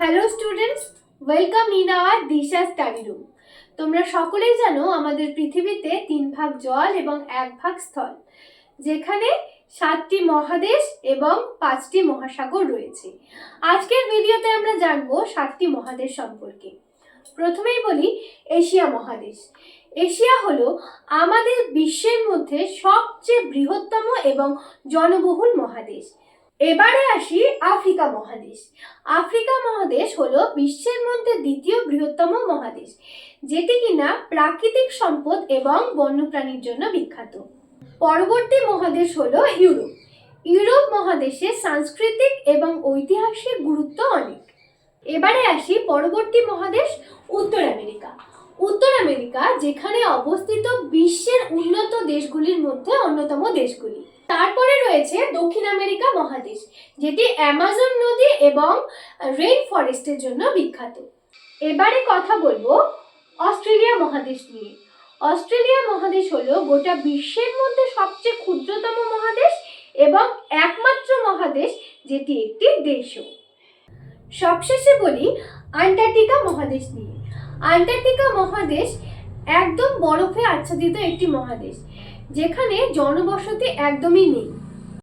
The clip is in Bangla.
Hello students welcome in our Disha study room তোমরা সকলেই জানো আমাদের পৃথিবীতে তিন ভাগ জল এবং এক ভাগ স্থল, যেখানে সাতটি মহাদেশ এবং পাঁচটি মহাসাগর রয়েছে। আজকের ভিডিওতে আমরা জানব সাতটি মহাদেশ সম্পর্কে। প্রথমেই বলি এশিয়া মহাদেশ। এশিয়া হলো আমাদের বিশ্বের মধ্যে সবচেয়ে বৃহত্তম এবং জনবহুল মহাদেশ। এবারে আসি আফ্রিকা মহাদেশ। আফ্রিকা মহাদেশ হলো বিশ্বের মধ্যে দ্বিতীয় বৃহত্তম মহাদেশ, যেটি কিনা প্রাকৃতিক সম্পদ এবং বন্যপ্রাণীর জন্য বিখ্যাত। পরবর্তী মহাদেশ হলো ইউরোপ। ইউরোপ মহাদেশে সাংস্কৃতিক এবং ঐতিহাসিক গুরুত্ব অনেক। এবারে আসি পরবর্তী মহাদেশ, উত্তর আমেরিকা। উত্তর আমেরিকা, যেখানে অবস্থিত বিশ্বের উন্নত দেশগুলির মধ্যে অন্যতম দেশগুলি। তারপরে রয়েছে দক্ষিণ আমেরিকা মহাদেশ, যেটি অ্যামাজন নদী এবং রেইন ফরেস্টের জন্য বিখ্যাত। এবারে কথা বলব অস্ট্রেলিয়া মহাদেশ নিয়ে। অস্ট্রেলিয়া মহাদেশ হলো গোটা বিশ্বের মধ্যে সবচেয়ে ক্ষুদ্রতম মহাদেশ এবং একমাত্র মহাদেশ যেটি একটি দেশও। সবশেষে বলি আন্টার্কটিকা মহাদেশ নিয়ে। আন্টার্কটিকা মহাদেশ একদম বরফে আচ্ছাদিত একটি মহাদেশ যেখানে জনবসতি একদমই নেই।